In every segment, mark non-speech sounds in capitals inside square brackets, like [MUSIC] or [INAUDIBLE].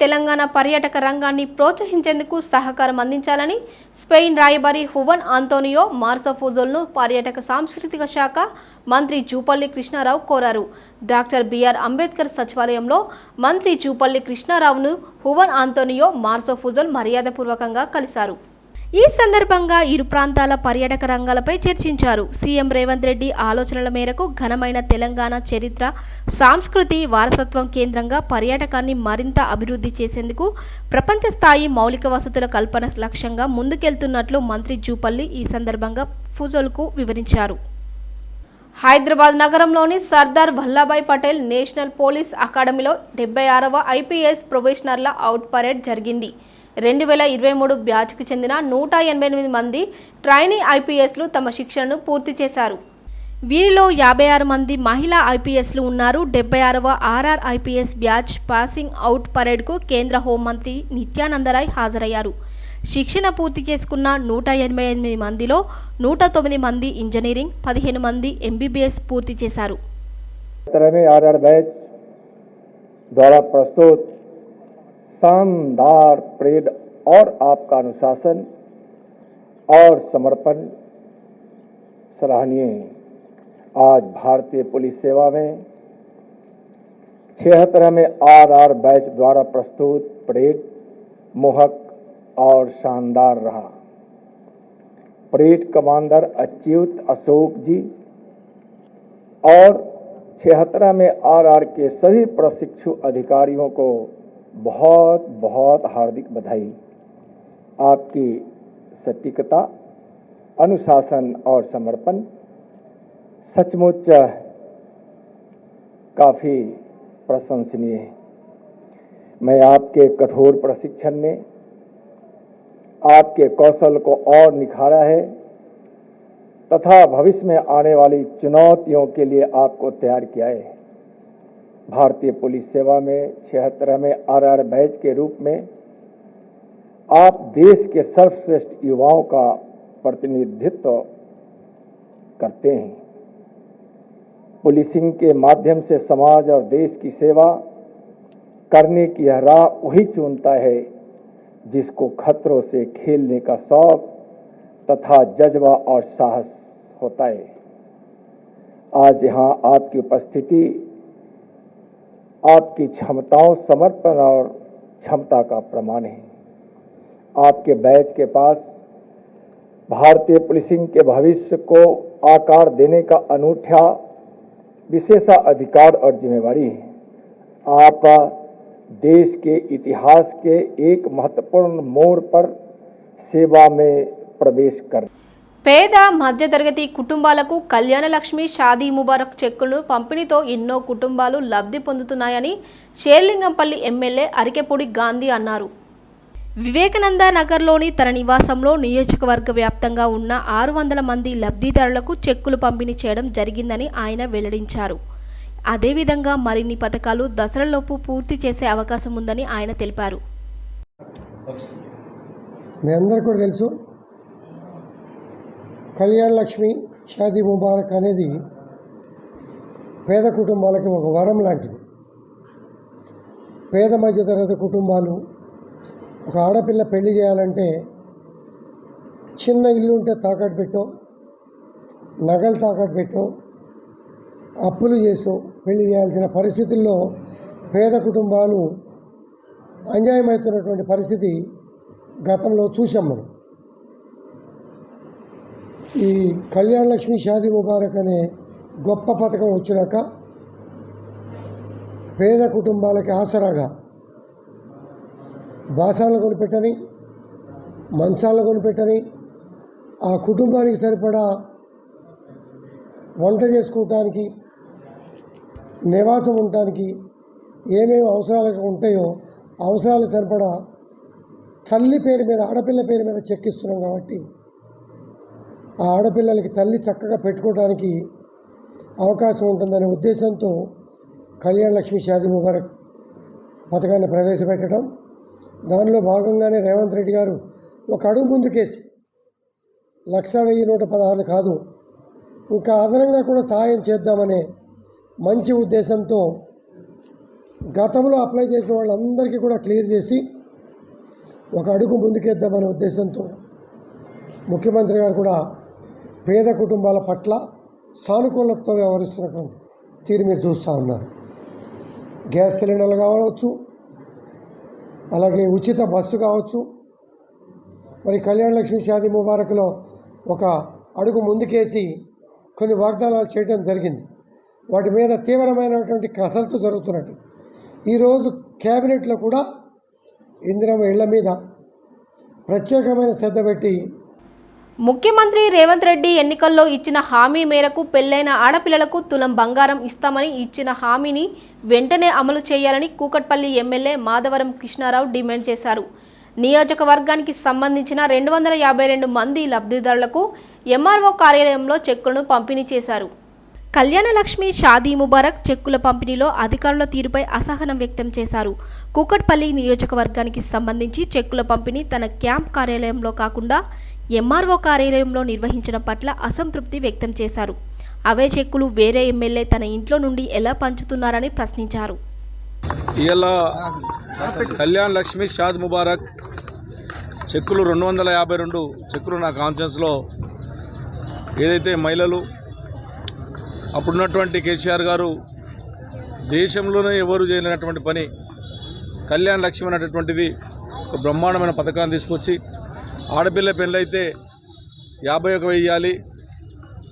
తెలంగాణ పర్యాటక రంగాన్ని ప్రోత్సహించేందుకు సహకారం అందించాలని స్పెయిన్ రాయబారి హువన్ ఆంటోనియో మార్సఫూజోల్ను పర్యాటక సాంస్కృతిక శాఖ మంత్రి జూపల్లి కృష్ణారావు కోరారు. డాక్టర్ బిఆర్ అంబేద్కర్ సచివాలయంలో మంత్రి జూపల్లి కృష్ణారావును హువన్ ఆంటోనియో మార్సోఫూజోల్ మర్యాదపూర్వకంగా కలిశారు. ఈ సందర్భంగా ఇరు ప్రాంతాల పర్యాటక రంగాలపై చర్చించారు. సీఎం రేవంత్ రెడ్డి ఆలోచనల మేరకు ఘనమైన తెలంగాణ చరిత్ర సాంస్కృతి వారసత్వం కేంద్రంగా పర్యాటకాన్ని మరింత అభివృద్ధి చేసేందుకు ప్రపంచ స్థాయి మౌలిక వసతుల కల్పన లక్ష్యంగా ముందుకెళ్తున్నట్లు మంత్రి జూపల్లి ఈ సందర్భంగా ఫుజోల్కు వివరించారు. హైదరాబాద్ నగరంలోని సర్దార్ వల్లభాయ్ పటేల్ నేషనల్ పోలీస్ అకాడమీలో డెబ్బై ఆరవ ఐపీఎస్ ప్రొబేషనర్ల అవుట్ పరేడ్ జరిగింది. రెండు వేల ఇరవై మూడు బ్యాచ్కు చెందిన నూట ఎనభై ఎనిమిది మంది ట్రైనీ ఐపీఎస్లు తమ శిక్షణను పూర్తి చేశారు. వీరిలో యాభై ఆరు మంది మహిళా ఐపీఎస్లు ఉన్నారు. డెబ్బై ఆరవ RR IPS batch passing out పరేడ్కు కేంద్ర హోంమంత్రి నిత్యానందరాయ్ హాజరయ్యారు. శిక్షణ పూర్తి చేసుకున్న నూట ఎనభై ఎనిమిది మందిలో నూట తొమ్మిది మంది ఇంజనీరింగ్ పదిహేను మంది ఎంబీబీఎస్ పూర్తి చేశారు. ద్వారా ప్రస్తుత शानदार परेड और आपका अनुशासन और समर्पण। सराहनीय। है आज भारतीय पुलिस सेवा में छिहत्तर में आर आर बैच द्वारा प्रस्तुत परेड मोहक और शानदार रहा। परेड कमांडर अच्युत अशोक जी और छिहत्तरा में आरआर के सभी प्रशिक्षु अधिकारियों को बहुत बहुत हार्दिक बधाई। आपकी सटीकता, अनुशासन और समर्पण सचमुच काफ़ी प्रशंसनीय है। मैं आपके कठोर प्रशिक्षण ने आपके कौशल को और निखारा है तथा भविष्य में आने वाली चुनौतियों के लिए आपको तैयार किया है। भारतीय पुलिस सेवा में छिहत्तर में, आर आर बैच के रूप में, आप देश के सर्वश्रेष्ठ युवाओं का प्रतिनिधित्व करते हैं। पुलिसिंग के माध्यम से समाज और देश की सेवा करने की यह राह वही चुनता है, जिसको खतरों से खेलने का शौक तथा जज्बा और साहस होता है। आज यहाँ आपकी उपस्थिति आपकी क्षमताओं समर्पण और क्षमता का प्रमाण है। आपके बैच के पास भारतीय पुलिसिंग के भविष्य को आकार देने का अनूठा विशेषा अधिकार और जिम्मेवारी है। आप देश के इतिहास के एक महत्वपूर्ण मोड़ पर सेवा में प्रवेश कर పేద మధ్యతరగతి కుటుంబాలకు కళ్యాణ లక్ష్మి షాదీ ముబారక్ చెక్కులను పంపిణీతో ఎన్నో కుటుంబాలు లబ్ధి పొందుతున్నాయని షేర్లింగంపల్లి ఎమ్మెల్యే అరికెపూడి గాంధీ అన్నారు. వివేకానంద నగర్లోని తన నివాసంలో నియోజకవర్గ వ్యాప్తంగా ఉన్న ఆరు వందల మంది లబ్ధిదారులకు చెక్కులు పంపిణీ చేయడం జరిగిందని ఆయన వెల్లడించారు. అదేవిధంగా మరిన్ని పథకాలు దసరాలోపు పూర్తి చేసే అవకాశం ఉందని ఆయన తెలిపారు. మీ అందరికీ కూడా తెలుసు కళ్యాణ లక్ష్మి షాదీ ముబారక్ అనేది పేద కుటుంబాలకి ఒక వరం లాంటిది. పేద మధ్యతరగతి కుటుంబాలు ఒక ఆడపిల్ల పెళ్ళి చేయాలంటే చిన్న ఇల్లు ఉంటే తాకట్టు పెట్టో నగలు తాకట్టు పెట్టో అప్పులు చేసో పెళ్ళి చేయాల్సిన పరిస్థితుల్లో పేద కుటుంబాలు అన్యాయమవుతున్నటువంటి పరిస్థితి గతంలో చూసాం మనం. ఈ కళ్యాణ లక్ష్మి షాదీ ముబారక్ అనే గొప్ప పథకం వచ్చినాక పేద కుటుంబాలకి ఆసరాగా బాసాలను కొనిపెట్టని మంచాలను కొనిపెట్టని ఆ కుటుంబానికి సరిపడా వంట చేసుకోవటానికి నివాసం ఉండటానికి ఏమేమి అవసరాలు ఉంటాయో అవసరాలు సరిపడా తల్లి పేరు మీద ఆడపిల్ల పేరు మీద చెక్కిస్తున్నాం కాబట్టి ఆ ఆడపిల్లలకి తల్లి చక్కగా పెట్టుకోవడానికి అవకాశం ఉంటుందనే ఉద్దేశంతో కళ్యాణ లక్ష్మి షాది ముబారక్ పథకాన్ని ప్రవేశపెట్టడం. దానిలో భాగంగానే రేవంత్ రెడ్డి గారు ఒక అడుగు ముందుకేసి లక్ష వెయ్యి నూట పదహారులు కాదు ఇంకా అదనంగా కూడా సహాయం చేద్దామనే మంచి ఉద్దేశంతో గతంలో అప్లై చేసిన వాళ్ళందరికీ కూడా క్లియర్ చేసి ఒక అడుగు ముందుకేద్దామనే ఉద్దేశంతో ముఖ్యమంత్రి గారు కూడా పేద కుటుంబాల పట్ల సానుకూలతో వ్యవహరిస్తున్నటువంటి తీరు మీరు చూస్తూ ఉన్నారు. గ్యాస్ సిలిండర్లు కావచ్చు అలాగే ఉచిత బస్సు కావచ్చు మరి కళ్యాణ లక్ష్మి శాది ముబారక్లో ఒక అడుగు ముందుకేసి కొన్ని వాగ్దానాలు చేయడం జరిగింది. వాటి మీద తీవ్రమైనటువంటి కసరత్తు జరుగుతున్నట్టు. ఈరోజు క్యాబినెట్లో కూడా ఇందిరమ్మ ఇళ్ళ మీద ప్రత్యేకమైన శ్రద్ధ పెట్టి ముఖ్యమంత్రి రేవంత్ రెడ్డి ఎన్నికల్లో ఇచ్చిన హామీ మేరకు పెళ్ళైన ఆడపిల్లలకు తులం బంగారం ఇస్తామని ఇచ్చిన హామీని వెంటనే అమలు చేయాలని కూకట్పల్లి ఎమ్మెల్యే మాధవరం కృష్ణారావు డిమాండ్ చేశారు. నియోజకవర్గానికి సంబంధించిన రెండు వందల యాభై రెండు మంది లబ్ధిదారులకు ఎంఆర్ఓ కార్యాలయంలో చెక్కులను పంపిణీ చేశారు. కళ్యాణలక్ష్మి షాదీ ముబారక్ చెక్కుల పంపిణీలో అధికారుల తీరుపై అసహనం వ్యక్తం చేశారు. కూకట్పల్లి నియోజకవర్గానికి సంబంధించి చెక్కుల పంపిణీ తన క్యాంప్ కార్యాలయంలో కాకుండా ఎంఆర్ఓ కార్యాలయంలో నిర్వహించడం పట్ల అసంతృప్తి వ్యక్తం చేశారు. అవే చెక్కులు వేరే ఎమ్మెల్యే తన ఇంట్లో నుండి ఎలా పంచుతున్నారని ప్రశ్నించారు. ఇలా కళ్యాణ్ లక్ష్మి షాద్ ముబారక్ చెక్కులు రెండు వందల యాభై రెండు చెక్కులు నా కాన్ఫరెన్స్లో ఏదైతే మహిళలు అప్పుడున్నటువంటి కేసీఆర్ గారు దేశంలోనే ఎవరు చేయలేనటువంటి పని కళ్యాణ్ లక్ష్మి అనేటటువంటిది ఒక బ్రహ్మాండమైన పథకాన్ని తీసుకొచ్చి ఆడపిల్ల పెళ్ళైతే యాభై ఒక వెయ్యి ఇవ్వాలి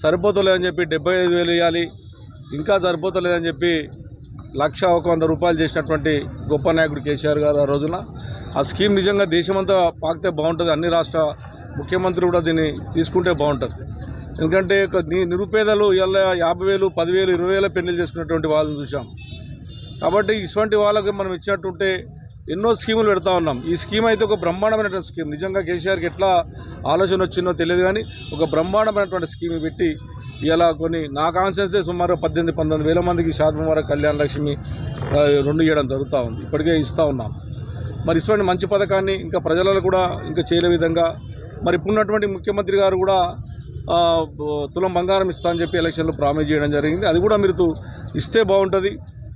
సరిపోతలేదని చెప్పి డెబ్బై ఐదు వేలు ఇవ్వాలి ఇంకా సరిపోతలేదని చెప్పి లక్ష ఒక వంద రూపాయలు చేసినటువంటి గొప్ప నాయకుడు కేసీఆర్ గారు ఆ రోజున. ఆ స్కీమ్ నిజంగా దేశమంతా పాకితే బాగుంటుంది. అన్ని రాష్ట్ర ముఖ్యమంత్రి కూడా దీన్ని తీసుకుంటే బాగుంటుంది. ఎందుకంటే నిరుపేదలు ఇలా యాభై వేలు పదివేలు ఇరవై వేల పెళ్ళి చేసుకున్నటువంటి వాళ్ళని చూసాం కాబట్టి ఇటువంటి వాళ్ళకి మనం ఇచ్చినట్టుంటే ఎన్నో స్కీములు పెడతా ఉన్నాం. ఈ స్కీమ్ అయితే ఒక బ్రహ్మాండమైనటువంటి స్కీమ్. నిజంగా కేసీఆర్కి ఎట్లా ఆలోచన వచ్చిందో తెలియదు కానీ ఒక బ్రహ్మాండమైనటువంటి స్కీమ్ పెట్టి ఇలా కొన్ని నా కాన్షియన్సే సుమారు పద్దెనిమిది పంతొమ్మిది వేల మందికి శాతం వరకు కళ్యాణ లక్ష్మి రెండు ఇవ్వడం జరుగుతూ ఉంది. ఇప్పటికే ఇస్తూ ఉన్నాం. మరి ఇటువంటి మంచి పథకాన్ని ఇంకా ప్రజలలో కూడా ఇంకా చేయలే విధంగా మరి ఇప్పుడున్నటువంటి ముఖ్యమంత్రి గారు కూడా తులం బంగారం ఇస్తా అని చెప్పి ఎలక్షన్లో ప్రామిస్ చేయడం జరిగింది. అది కూడా మీరు ఇస్తే బాగుంటుంది.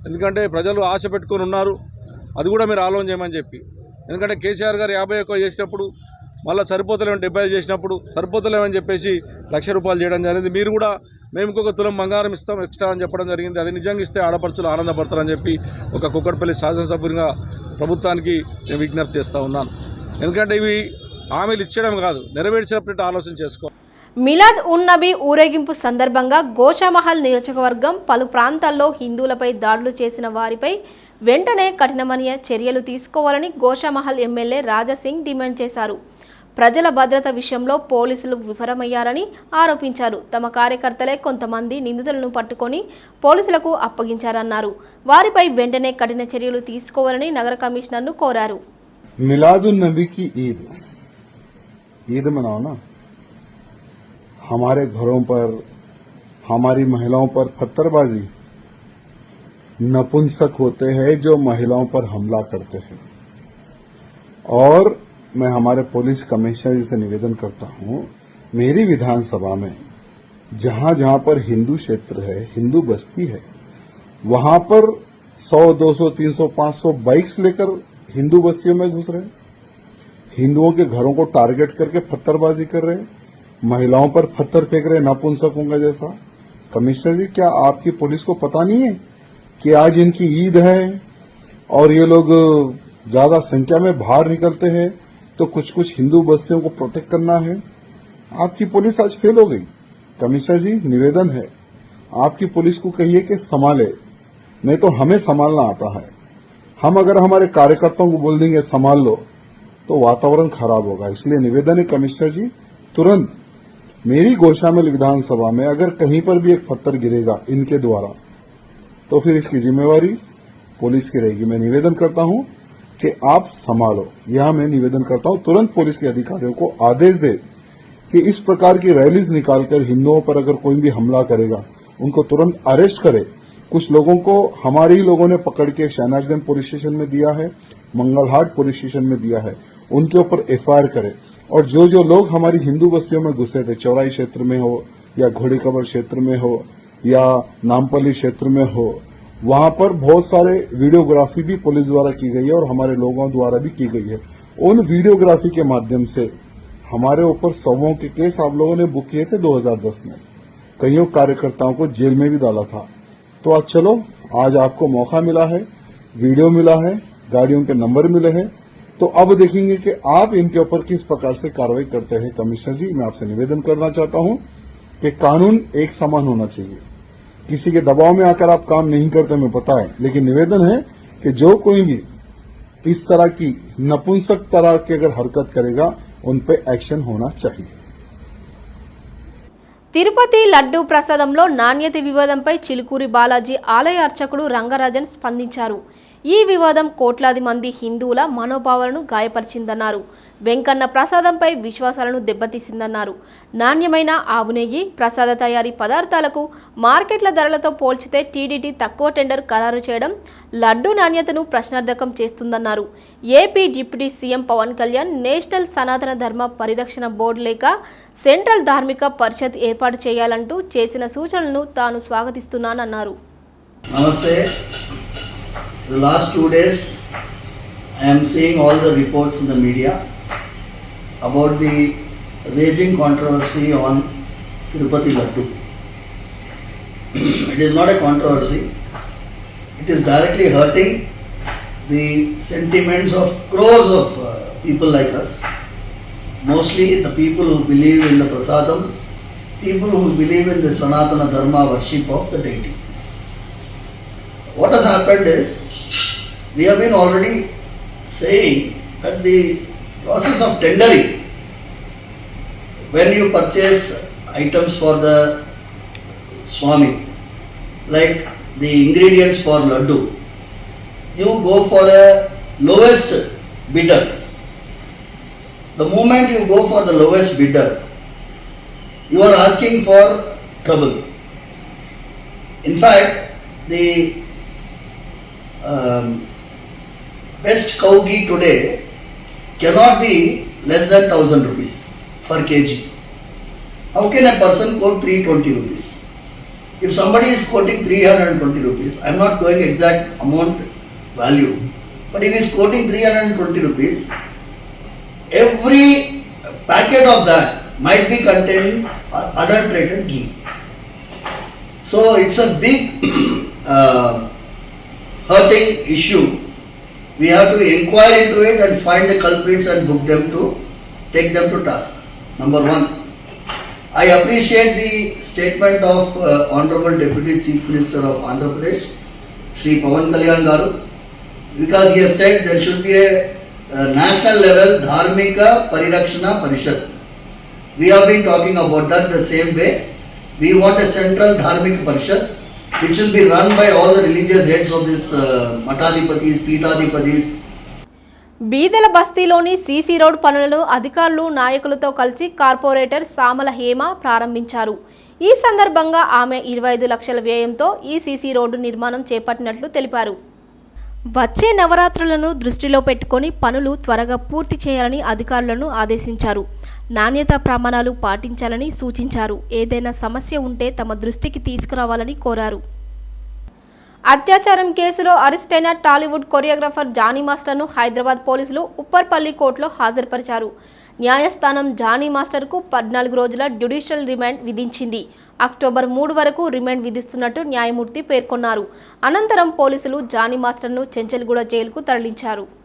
ఎందుకంటే ప్రజలు ఆశ పెట్టుకొని ఉన్నారు. అది కూడా మీరు ఆలోచన చేయమని చెప్పి. ఎందుకంటే కేసీఆర్ గారు యాభై ఎక్కువ చేసినప్పుడు మళ్ళీ సరిపోతలేమని డెబ్బై చేసినప్పుడు సరిపోతలేమని చెప్పేసి లక్ష రూపాయలు చేయడం జరిగింది. మీరు కూడా మేము ఇంకొక తులం బంగారం ఇస్తాం ఎక్స్ట్రా అని చెప్పడం జరిగింది. అది నిజంగా ఇస్తే ఆడపడుచులు ఆనందపడతారని చెప్పి ఒక కుక్కడపల్లి శాసనసభ్యునిగా ప్రభుత్వానికి నేను విజ్ఞప్తి చేస్తూ ఉన్నాను. ఎందుకంటే ఇవి హామీలు ఇచ్చడం కాదు నెరవేర్చినప్పుడు ఆలోచన చేసుకో మిలాద్ ఉన్నబీ ఊరేగింపు సందర్భంగా గోషామహల్ నియోజకవర్గం పలు ప్రాంతాల్లో హిందువులపై దాడులు చేసిన వారిపై వెంటనే కఠినమైన చర్యలు తీసుకోవాలని గోషామహల్ ఎమ్మెల్యే రాజాసింగ్ డిమాండ్ చేశారు. ప్రజల భద్రత విషయంలో పోలీసులు విఫలమయ్యారని ఆరోపించారు. తమ కార్యకర్తలే కొంతమంది నిందితులను పట్టుకొని పోలీసులకు అప్పగించారన్నారు. వారిపై వెంటనే కఠిన చర్యలు తీసుకోవాలని నగర కమిషనర్ను కోరారు. మిలాదు నబీకి ఈద్. ఈద్ हमारे घरों पर हमारी महिलाओं पर पत्थरबाजी। नपुंसक होते हैं जो महिलाओं पर हमला करते हैं। और मैं हमारे पुलिस कमिश्नर जी से निवेदन करता हूँ मेरी विधानसभा में जहाँ जहाँ पर हिंदू क्षेत्र है हिंदू बस्ती है वहाँ पर 100, 200, 300, 500 बाइक्स लेकर हिंदू बस्तियों में घुस रहे हिंदुओं के घरों को टारगेट करके पत्थरबाजी कर रहे हैं। महिलाओं पर पत्थर फेंक रहे नपुंसकों का जैसा। कमिश्नर जी, क्या आपकी पुलिस को पता नहीं है कि आज इनकी ईद है और ये लोग ज़्यादा संख्या में बाहर निकलते हैं तो कुछ कुछ हिंदू बस्तियों को प्रोटेक्ट करना है? आपकी पुलिस आज फेल हो गई। कमिश्नर जी, निवेदन है। आपकी पुलिस को कहिए कि संभाले, नहीं तो हमें संभालना आता है। हम अगर हमारे कार्यकर्ताओं को बोल देंगे, संभाल लो तो वातावरण खराब होगा। इसलिए निवेदन है कमिश्नर जी, तुरंत मेरी गोशामिल विधानसभा में अगर कहीं पर भी एक पत्थर गिरेगा इनके द्वारा तो फिर इसकी जिम्मेवारी पुलिस की रहेगी। मैं निवेदन करता हूँ कि आप संभालो। यह मैं निवेदन करता हूँ, तुरंत पुलिस के अधिकारियों को आदेश दे कि इस प्रकार की रैलीज निकालकर हिंदुओं पर अगर कोई भी हमला करेगा, उनको तुरंत अरेस्ट करे। कुछ लोगों को हमारे ही लोगों ने पकड़ के शहनाजगंज पुलिस स्टेशन में दिया है, मंगलहाट पुलिस स्टेशन में दिया है। उनके ऊपर एफआईआर करे। और जो जो लोग हमारी हिंदू बस्तियों में घुसे थे, चौराई क्षेत्र में हो, या घोड़ी कबर क्षेत्र में हो, या नामपल्ली क्षेत्र में हो, वहाँ पर बहुत सारे वीडियोग्राफी भी पुलिस द्वारा की गई है और हमारे लोगों द्वारा भी की गई है। उन वीडियोग्राफी के माध्यम से हमारे ऊपर सौों के केस आप लोगों ने बुक किए थे 2010 में। कईयों कार्यकर्ताओं को जेल में भी डाला था। तो आज चलो, आज आपको मौका मिला है, वीडियो मिला है, गाड़ियों के नंबर मिले हैं तो अब देखेंगे कि आप इनके ऊपर किस प्रकार से कार्रवाई करते हैं कमिश्नर जी मैं आपसे निवेदन करना चाहता हूं कि कानून एक समान होना चाहिए किसी के दबाव में आकर आप काम नहीं करते हमें पता है लेकिन निवेदन है कि जो कोई भी इस तरह की नपुंसक तरह की अगर हरकत करेगा उन पे एक्शन होना चाहिए తిరుపతి లడ్డూ ప్రసాదంలో నాణ్యత వివాదంపై చిలుకూరి బాలాజీ ఆలయ అర్చకుడు రంగరాజన్ స్పందించారు ఈ వివాదం కోట్లాది మంది హిందువుల మనోభావాలను గాయపరిచిందన్నారు. వెంకన్న ప్రసాదంపై విశ్వాసాలను దెబ్బతీసిందన్నారు. నాణ్యమైన ఆవు నెయ్యి ప్రసాద తయారీ పదార్థాలకు మార్కెట్ల ధరలతో పోల్చితే టీడీటీ తక్కువ టెండర్ ఖరారు చేయడం లడ్డూ నాణ్యతను ప్రశ్నార్థకం చేస్తుందన్నారు. AP deputy CM Pawan Kalyan national సనాతన ధర్మ పరిరక్షణ బోర్డు లేక సెంట్రల్ ధార్మిక పరిషత్ ఏర్పాటు చేయాలంటూ చేసిన సూచనలను తాను స్వాగతిస్తున్నానన్నారు. The last two days, I am seeing all the reports in the media about the raging controversy on Tirupati Laddu. [CLEARS THROAT] it is not a controversy, it is directly hurting the sentiments of crores of uh, people like us. Mostly the people who believe in the prasadam, people who believe in the Sanatana Dharma worship of the deity what has happened is we have been already saying that the process of tendering when you purchase items for the swami like the ingredients for laddu you go for a lowest bidder. The moment you go for the lowest bidder you are asking for trouble. In fact the best cow ghee today cannot be less than 1000 rupees per kg. How can a person quote 320 rupees? If somebody is quoting 320 rupees, I am not going exact amount value, but if he is quoting 320 rupees, every packet of that might be containing adulterated ghee. So it's a big [CLEARS THROAT] uh, hurting issue. We have to inquire into it and find the culprits and book them to take them to task. Number one. I appreciate the statement of uh, Honorable Deputy Chief Minister of Andhra Pradesh, Sri Pavan Kalyan Garu, because he has said there should be a, uh national level Dharmika Parirakshana Parishad. We have been talking about that the same way. We want a central Dharmik Parishad which will be run by all the religious heads of this uh, Matadipatis, బీదల బస్తీలోని CC road పనులను అధికారులు నాయకులతో కలిసి corporator Samala Hema ప్రారంభించారు. ఈ సందర్భంగా ఆమె ఇరవై ఐదు లక్షల వ్యయంతో ఈ సీసీ రోడ్డు నిర్మాణం చేపట్టినట్లు తెలిపారు. వచ్చే నవరాత్రులను దృష్టిలో పెట్టుకొని పనులు త్వరగా పూర్తి చేయాలని అధికారులను ఆదేశించారు. నాణ్యత ప్రమాణాలు పాటించాలని సూచించారు. ఏదైనా సమస్య ఉంటే తమ దృష్టికి తీసుకురావాలని కోరారు. అత్యాచారం కేసులో అరెస్ట్ అయిన టాలీవుడ్ కొరియోగ్రాఫర్ జానీ మాస్టర్ను హైదరాబాద్ పోలీసులు ఉప్పర్పల్లి కోర్టులో హాజరుపరిచారు. న్యాయస్థానం జానీ మాస్టర్కు పద్నాలుగు రోజుల జ్యుడిషియల్ రిమాండ్ విధించింది. అక్టోబర్ మూడు వరకు రిమాండ్ విధిస్తున్నట్టు న్యాయమూర్తి పేర్కొన్నారు. అనంతరం పోలీసులు జానీ మాస్టర్ను చెంచల్గూడ జైలుకు తరలించారు.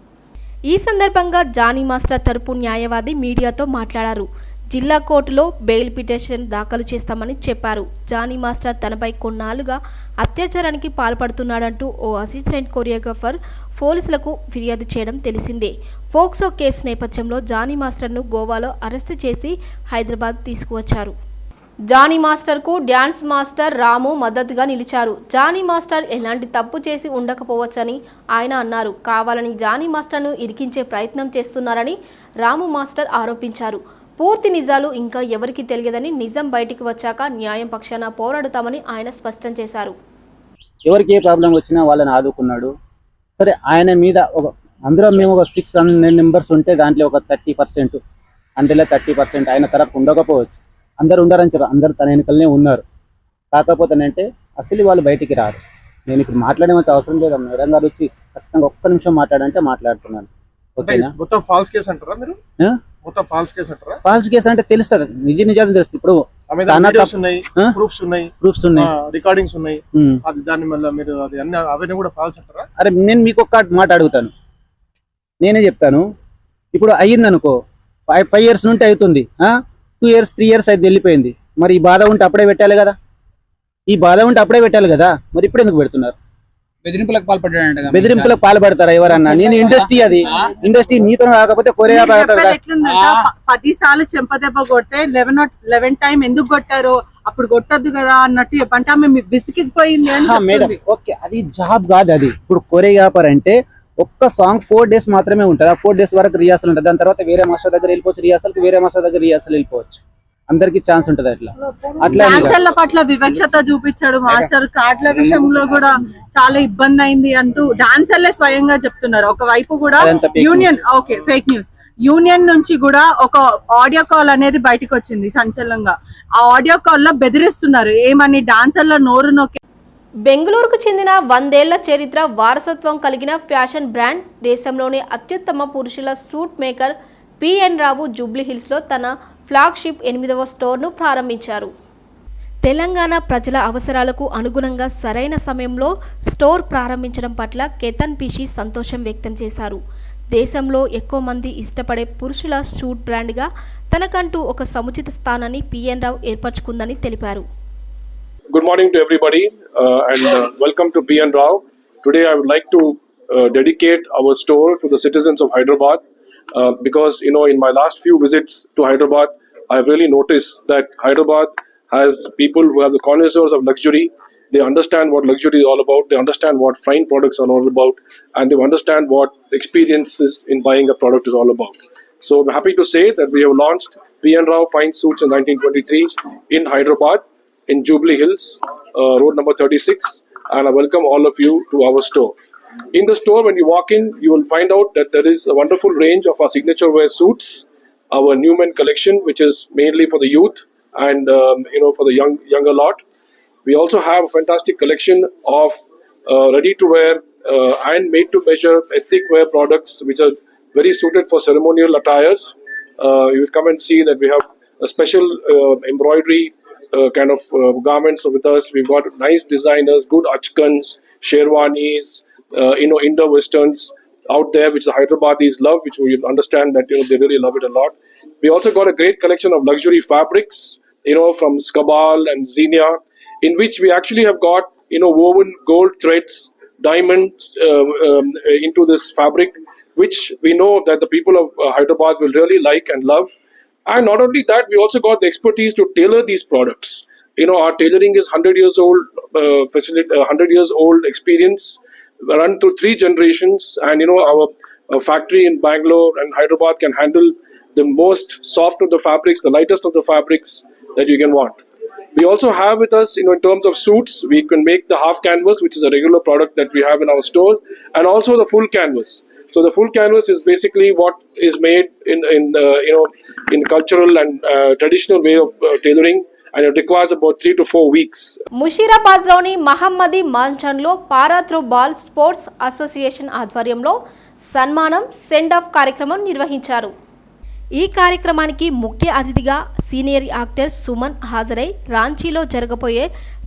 ఈ సందర్భంగా జానీ మాస్టర్ తరపు న్యాయవాది మీడియాతో మాట్లాడారు. జిల్లా కోర్టులో బెయిల్ పిటిషన్ దాఖలు చేస్తామని చెప్పారు. జానీ మాస్టర్ తనపై కొన్నాళ్ళుగా అత్యాచారానికి పాల్పడుతున్నాడంటూ ఓ అసిస్టెంట్ కొరియోగ్రాఫర్ పోలీసులకు ఫిర్యాదు చేయడం తెలిసిందే. ఫోక్సో కేసు నేపథ్యంలో జానీ మాస్టర్ను గోవాలో అరెస్టు చేసి హైదరాబాద్ తీసుకువచ్చారు. జానీ మాస్టర్కు డ్యాన్స్ మాస్టర్ రాము మద్దతుగా నిలిచారు. జానీ మాస్టర్ ఎలాంటి తప్పు చేసి ఉండకపోవచ్చని ఆయన అన్నారు. కావాలని జానీ మాస్టర్ను ఇరికించే ప్రయత్నం చేస్తున్నారని రాము మాస్టర్ ఆరోపించారు. పూర్తి నిజాలు ఇంకా ఎవరికి తెలియదని నిజం బయటికి వచ్చాక న్యాయం పక్షాన పోరాడుతామని ఆయన స్పష్టం చేశారు. ఎవరికి ఏ ప్రాబ్లం వచ్చినా వాళ్ళని ఆదుకున్నాడు. సరే ఆయన మీద ఒక అందరం మేము ఒక సిక్స్ హండ్రెడ్ మెంబర్స్ ఉంటే దాంట్లో ఒక థర్టీ పర్సెంట్ అంటే థర్టీ పర్సెంట్ ఆయన తరపు ఉండకపోవచ్చు. అందరు ఉండరని చెప్పారు అందరు తన వెనుకలనే ఉన్నారు. కాకపోతే అంటే అసలు వాళ్ళు బయటికి రారు. నేను ఇప్పుడు మాట్లాడేమంత అవసరం లేదు. మేడం గారు వచ్చి ఖచ్చితంగా ఒక్క నిమిషం మాట్లాడంటే మాట్లాడుతున్నాను. ఓకేనా? మొత్తం ఫాల్స్ కేసు అంటారా మీరు? మొత్తం ఫాల్స్ కేసు అంటారా? ఫాల్స్ కేసు అంటే తెలుస్తుంది. నిజ నిజాలు తెలుస్తుంది. ఇప్పుడు ఉన్నాయి? ప్రూఫ్స్ ఉన్నాయి ప్రూఫ్స్ ఉన్నాయి. రికార్డింగ్స్ ఉన్నాయి. అది దాని మీరు అది అన్ని అవన్నీ కూడా ఫాల్స్ అంటారా? అరే నేను మీకు ఒక్క మాట అడుగుతాను. నేనే చెప్తాను. ఇప్పుడు అయ్యింది అనుకో ఫైవ్ ఫైవ్ ఇయర్స్ నుండి అవుతుంది. టూ ఇయర్స్ త్రీ ఇయర్స్ అయితే వెళ్ళిపోయింది. మరి ఈ బాధ ఉంటే అప్పుడే పెట్టాలి కదా? ఈ బాధ ఉంటే అప్పుడే పెట్టాలి కదా? మరి ఇప్పుడు ఎందుకు పెడుతున్నారు? బెదిరింపులకు పాల్పడ్డాడంట బెదిరింపులకు పాల్పడతారా ఎవరన్నా? నేను ఇండస్ట్రీ అది. ఇండస్ట్రీ మీతో కాకపోతే కొరియా పది సార్లు చెంపదెబ్బ కొడితే లెవెన్ లెవెన్ టైం ఎందుకు కొట్టారు అప్పుడు కొట్టద్దు కదా అన్నట్టు చెప్ప- అంటే ఆమె అని మేడం. ఓకే అది జాబ్ కాదు అది. ఇప్పుడు కొరియోగ్రాఫర్ అంటే ఒక్క సాంగ్ ఫోర్ డేస్ మాత్రమే ఉంటుంది. ఆ ఫోర్ డేస్ వరకు రిహార్సల్ ఉంటుంది. దాని తర్వాత వేరే మాస్టర్ దగ్గర వెళ్ళిపోవచ్చు రిహార్సల్కి వేరే మాస్టర్ దగ్గర రిహార్సల్ వెళ్ళిపోవచ్చు. అందరికి ఛాన్స్ ఉంటుంది అట్లా. అట్లా పట్ల వివక్షత చూపించాడు మాస్టర్. కార్డుల విషయంలో కూడా చాలా ఇబ్బంది అయింది అంటూ డాన్సర్లే స్వయంగా చెప్తున్నారు. ఒకవైపు కూడా union okay fake news union నుంచి కూడా ఒక ఆడియో కాల్ అనేది బయటకు వచ్చింది సంచలనంగా. ఆ ఆడియో కాల్లో బెదిరిస్తున్నారు. ఏమని డాన్సర్ల నోరు నొక్కి బెంగళూరుకు చెందిన వందేళ్ళ చరిత్ర వారసత్వం కలిగిన ఫ్యాషన్ బ్రాండ్ దేశంలోని అత్యుత్తమ పురుషుల సూట్ మేకర్ పిఎన్ రావు జూబ్లీహిల్స్లో తన ఫ్లాగ్షిప్ ఎనిమిదవ స్టోర్ను ప్రారంభించారు. తెలంగాణ ప్రజల అవసరాలకు అనుగుణంగా సరైన సమయంలో స్టోర్ ప్రారంభించడం పట్ల కేతన్ పిషి సంతోషం వ్యక్తం చేశారు. దేశంలో ఎక్కువ మంది ఇష్టపడే పురుషుల షూట్ బ్రాండ్గా తనకంటూ ఒక సముచిత స్థానాన్ని పిఎన్ రావు ఏర్పరచుకుందని తెలిపారు. Good morning to everybody uh, and uh, welcome to PN Rao. Today I would like to uh, dedicate our store to the citizens of Hyderabad uh, because you know in my last few visits to Hyderabad I've really noticed that Hyderabad has people who have the connoisseurs of luxury. They understand what luxury is all about. They understand what fine products are all about, and they understand what experiences in buying a product is all about. So I'm happy to say that we have launched PN Rao Fine Suits in 1923 in Hyderabad in Jubilee Hills, uh, road number 36, and I welcome all of you to our store. In the store, when you walk in, you will find out that there is a wonderful range of our signature wear suits, our Newman collection, which is mainly for the youth and um, you know for the young younger lot. We also have a fantastic collection of uh, ready-to-wear uh, and made-to-measure ethnic wear products, which are very suited for ceremonial attires. Uh, you will come and see that we have a special uh, embroidery kind of uh, garments with us. We've got nice designers, good achkans, sherwanis, uh, you know, Indo-westerns out there, which the Hyderabadis love, which we understand that you know they really love it a lot. We also got a great collection of luxury fabrics, you know, from Skabal and Xenia, in which we actually have got you know woven gold threads, diamonds uh, um, into this fabric, which we know that the people of uh, Hyderabad will really like and love. And not only that, we also got the expertise to tailor these products. You know, our tailoring is 100 years old, uh, facility, uh, 100 years old experience, run through three generations. And, you know, our uh, factory in Bangalore and Hyderabad can handle the most soft of the fabrics, the lightest of the fabrics that you can want. We also have with us, you know, in terms of suits, we can make the half canvas, which is a regular product that we have in our store, and also the full canvas. So the full canvas is basically what is made in, in uh, you know, in cultural and uh, traditional way of uh, tailoring, and it requires about three to four weeks. ముషీరాబాద్లోని Mohammadi మాన్షన్లో para para throw ball sports association ఆధ్వర్యంలో సన్మానం send off కార్యక్రమం నిర్వహించారు ఈ కార్యక్రమానికి ముఖ్య అతిథిగా senior actor Suman హాజరై రాంచీలో జరగబోయే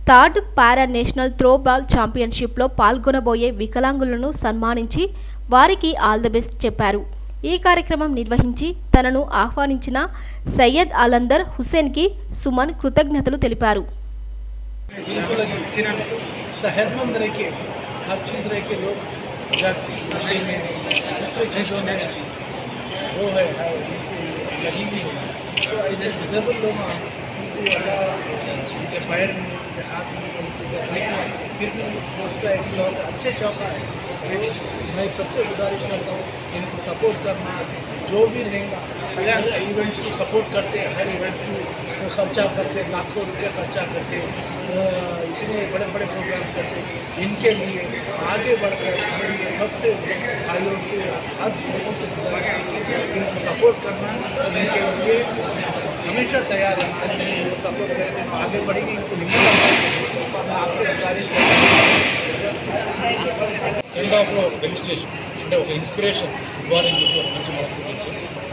third para national throw ball ఛాంపియన్షిప్లో పాల్గొనబోయే వికలాంగులను సన్మానించి వారికి ఆల్ ద బెస్ట్ చెప్పారు ఈ కార్యక్రమం నిర్వహించి తనను ఆహ్వానించిన సయ్యద్ అలందర్ హుస్సేన్కి సుమన్ కృతజ్ఞతలు తెలిపారు सेहतमंद रह के हर चीज़ रह के लोग ड्रग्स नशे में दूसरे चीज़ों में वो है है, उनको लगी हुई है तो ऐसे डिजेबल लोग हैं, उनको अल्लाह उनके पैर में उनके हाथ में उनके हाथ में फिर भी उनको स्पोर्ट्स का एक शौक अच्छे शौक है नेक्स्ट मैं सबसे गुजारिश करता हूँ, इनको सपोर्ट करना, जो भी रहेगा, हर इवेंट्स को सपोर्ट करते हैं हर इवेंट्स को खर्चा करते हैं लाखों रुपये खर्चा करते इतने बड़े बड़े प्रोग्राम करते हैं इनके लिए आगे बढ़कर मेरी सबसे भाइयों से, हर लोगों से इनको सपोर्ट करना, और इनके लिए हमेशा तैयार रहना सपोर्ट करके आगे बढ़ेंगे, इनको मैं आपसे गुजारिश करता సెండ్ ఆఫ్లో ఒక రిజిస్ట్రేషన్ అంటే ఒక ఇన్స్పిరేషన్ ఇవ్వాలని చెప్పి ఒక మంచి మనసు తెలుసు.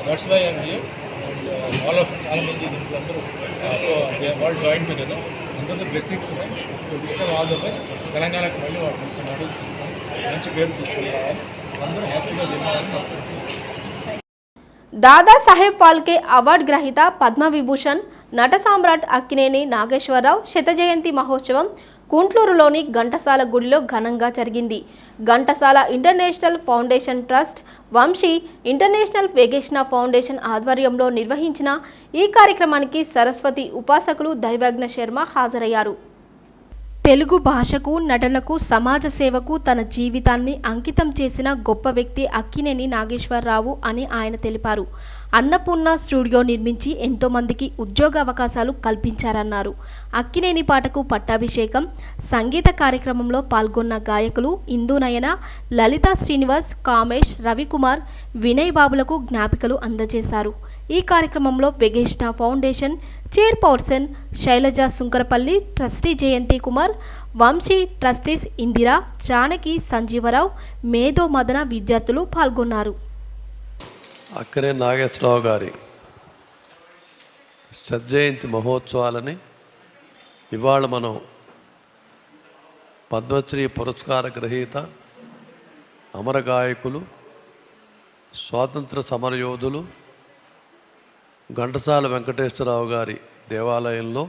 That's why I'm here and all of చాలా మంది దీంట్లో అందరూ వాళ్ళు జాయిన్ టుగెదర్ అందరూ బ్లెస్సింగ్స్ ఉన్నాయి. సో విషయం ఆల్ ద బెస్ట్ తెలంగాణకు మళ్ళీ వాళ్ళు మంచి మోడల్స్ తీసుకొని మంచి పేరు తీసుకొని రావాలి. అందరూ హ్యాపీగా తినాలని దాదా సాహెబ్ ఫాల్కే అవార్డు గ్రహీత పద్మవిభూషణ్ నట సామ్రాట్ అక్కినేని నాగేశ్వరరావు శత జయంతి మహోత్సవం కుంట్లూరులోని ఘంటసాల గుడిలో ఘనంగా జరిగింది. Ghantasala international foundation trust Vamsi international Vegesna foundation ఆధ్వర్యంలో నిర్వహించిన ఈ కార్యక్రమానికి సరస్వతి ఉపాసకులు దైవజ్ఞ శర్మ హాజరయ్యారు. తెలుగు భాషకు నటనకు సమాజ సేవకు తన జీవితాన్ని అంకితం చేసిన గొప్ప వ్యక్తి అక్కినేని నాగేశ్వరరావు అని ఆయన తెలిపారు. అన్నపూర్ణ స్టూడియో నిర్మించి ఎంతోమందికి ఉద్యోగ అవకాశాలు కల్పించారన్నారు. అక్కినేని పాటకు పట్టాభిషేకం సంగీత కార్యక్రమంలో పాల్గొన్న గాయకులు ఇందునయన లలిత శ్రీనివాస్ కామేష్ రవికుమార్ వినయ్ బాబులకు జ్ఞాపికలు అందజేశారు. ఈ కార్యక్రమంలో Vegesna foundation chairperson Sailaja Sunkarapalli trustee Jayanthi Kumar Vamsi trustees Indira Janaki Sanjeeva Rao మేధో మదన విద్యార్థులు పాల్గొన్నారు. అక్కడే నాగేశ్వరరావు గారి సజ్జయంతి మహోత్సవాలని ఇవాళ మనం పద్మశ్రీ పురస్కార గ్రహీత అమర గాయకులు స్వాతంత్ర సమరయోధులు ఘంటసాల వెంకటేశ్వరరావు గారి దేవాలయంలో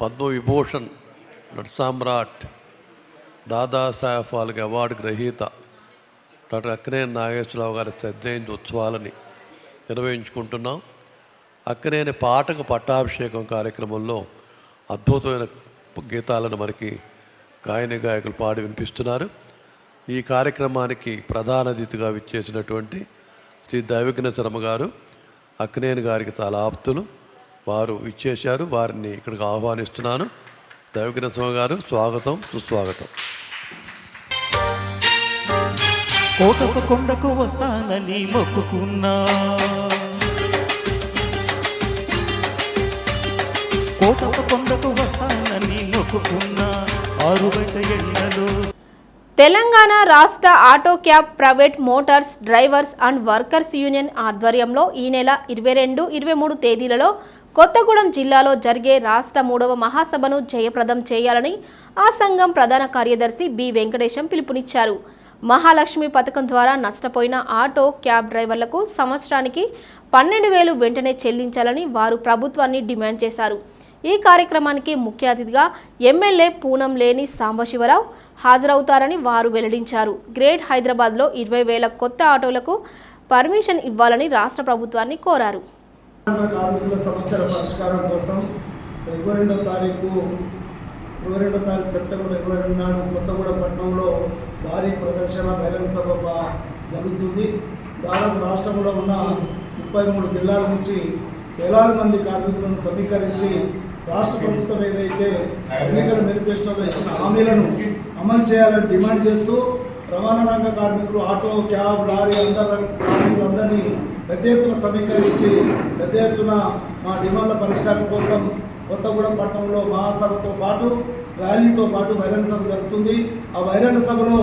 పద్మవిభూషణ్ నటసామ్రాట్ దాదాసాహెబ్ ఫాల్కే అవార్డు గ్రహీత డాక్టర్ అక్కినేని నాగేశ్వరరావు గారి జయంతి ఉత్సవాలని నిర్వహించుకుంటున్నాం. అక్కినేని పాటకు పట్టాభిషేకం కార్యక్రమంలో అద్భుతమైన గీతాలను మనకి గాయన గాయకులు పాడి వినిపిస్తున్నారు. ఈ కార్యక్రమానికి ప్రధాన అతిథిగా విచ్చేసినటువంటి శ్రీ దైవజ్ఞ శర్మ గారు అక్కినేని గారికి చాలా ఆప్తులు. వారు ఇచ్చేశారు వారిని ఇక్కడికి ఆహ్వానిస్తున్నాను. దైవజ్ఞ శర్మ గారు స్వాగతం సుస్వాగతం. కోటకు కొండకు వస్తానని మొక్కుకున్నా. కోటకు కొండకు వస్తానని మొక్కుకున్నా. ఆరు బయట ఎండలో తెలంగాణ రాష్ట్ర auto cab private motors drivers and workers union ఆధ్వర్యంలో ఈ నెల ఇరవై రెండు ఇరవై మూడు తేదీలలో కొత్తగూడెం జిల్లాలో జరిగే రాష్ట్ర మూడవ మహాసభను జయప్రదం చేయాలని ఆ సంఘం ప్రధాన కార్యదర్శి బి వెంకటేశం పిలుపునిచ్చారు. మహాలక్ష్మి పథకం ద్వారా నష్టపోయిన ఆటో క్యాబ్ డ్రైవర్లకు సంవత్సరానికి పన్నెండు వేలు వెంటనే చెల్లించాలని వారు ప్రభుత్వాన్ని డిమాండ్ చేశారు. ఈ కార్యక్రమానికి ముఖ్య అతిథిగా ఎమ్మెల్యే పూనం లేని సాంబశివరావు హాజరవుతారని వారు వెల్లడించారు. గ్రేట్ హైదరాబాద్లో ఇరవై వేల కొత్త ఆటోలకు పర్మిషన్ ఇవ్వాలని రాష్ట్ర ప్రభుత్వాన్ని కోరారు. కార్మికుల సమస్యల పరిష్కారం కోసం ఇరవై రెండో తారీఖు ఇరవై రెండో తారీఖు సెప్టెంబర్ ఇరవై రెండు నాడు కొత్తగూడ పట్టణంలో భారీ ప్రదర్శన బహిరంగ సభ జరుగుతుంది. దాదాపు రాష్ట్రంలో ఉన్న ముప్పై మూడు జిల్లాల నుంచి వేలాది మంది కార్మికులను సమీకరించి రాష్ట్ర ప్రభుత్వం ఏదైతే ఎన్నికల మేనిఫెస్టోలో ఇచ్చిన హామీలను అమలు చేయాలని డిమాండ్ చేస్తూ రవాణా రంగ కార్మికులు ఆటో క్యాబ్ లారీ అందరి కార్మికులందరినీ పెద్ద ఎత్తున సమీకరించి పెద్ద ఎత్తున మా డిమాండ్ల పరిష్కారం కోసం కొత్తగూడెం పట్టణంలో మహాసభతో పాటు ర్యాలీతో పాటు బహిరంగ సభ జరుగుతుంది. ఆ బహిరంగ సభలో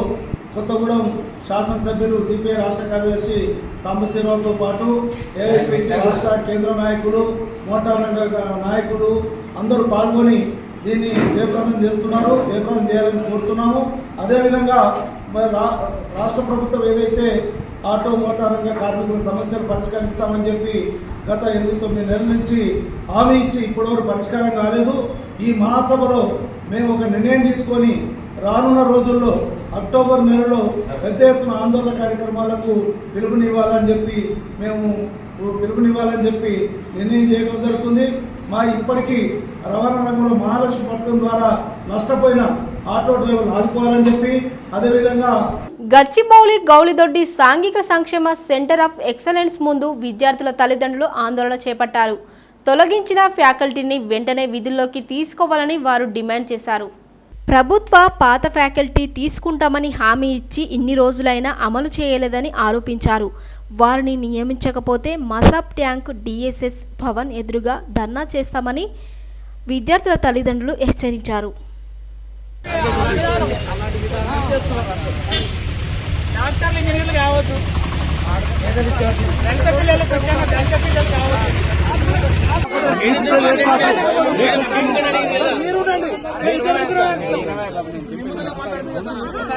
కొత్తగూడెం శాసనసభ్యులు సిపిఐ రాష్ట్ర కార్యదర్శి సాంబశివరావుతో పాటు ఏఐపిసి రాష్ట్ర కేంద్ర నాయకులు మోటార్ రంగ నాయకులు అందరూ పాల్గొని దీన్ని జయప్రదం చేస్తున్నారు. జయప్రదం చేయాలని కోరుతున్నాము. అదేవిధంగా మరి రా రాష్ట్ర ప్రభుత్వం ఏదైతే ఆటో మోటార్ రంగ కార్మికుల సమస్యలు పరిష్కరిస్తామని చెప్పి గత ఎనిమిది తొమ్మిది నెలల నుంచి హామీ ఇచ్చి ఇప్పటివరకు పరిష్కారం కాలేదు. ఈ మహాసభలో మేము ఒక నిర్ణయం తీసుకొని రానున్న రోజుల్లో అక్టోబర్ నెలలో పెద్ద ఎత్తున ఆందోళన కార్యక్రమాలకు పిలుపునివ్వాలని చెప్పి మేము పిలుపునివ్వాలని చెప్పి నిర్ణయం చేయడం జరుగుతుంది. మా ఇప్పటికీ రవాణా రంగంలో మహాలక్ష్మి పథకం ద్వారా నష్టపోయిన ఆటో డ్రైవర్లు ఆదుకోవాలని చెప్పి అదేవిధంగా గచ్చిబౌలి గౌలిదొడ్డి సాంఘిక సంక్షేమ సెంటర్ ఆఫ్ ఎక్సలెన్స్ ముందు విద్యార్థుల తల్లిదండ్రులు ఆందోళన చేపట్టారు. తొలగించిన ఫ్యాకల్టీని వెంటనే విధుల్లోకి తీసుకోవాలని వారు డిమాండ్ చేశారు. ప్రభుత్వ పాత ఫ్యాకల్టీ తీసుకుంటామని హామీ ఇచ్చి ఇన్ని రోజులైనా అమలు చేయలేదని ఆరోపించారు. వారిని నియమించకపోతే మసాబ్ ట్యాంక్ డిఎస్ఎస్ భవన్ ఎదురుగా ధర్నా చేస్తామని విద్యార్థుల తల్లిదండ్రులు హెచ్చరించారు. డాక్టర్లు ఇంజనీర్లు కావచ్చు. దళిత పిల్లలు పుట్టిన దళిత పిల్లలు కావద్దు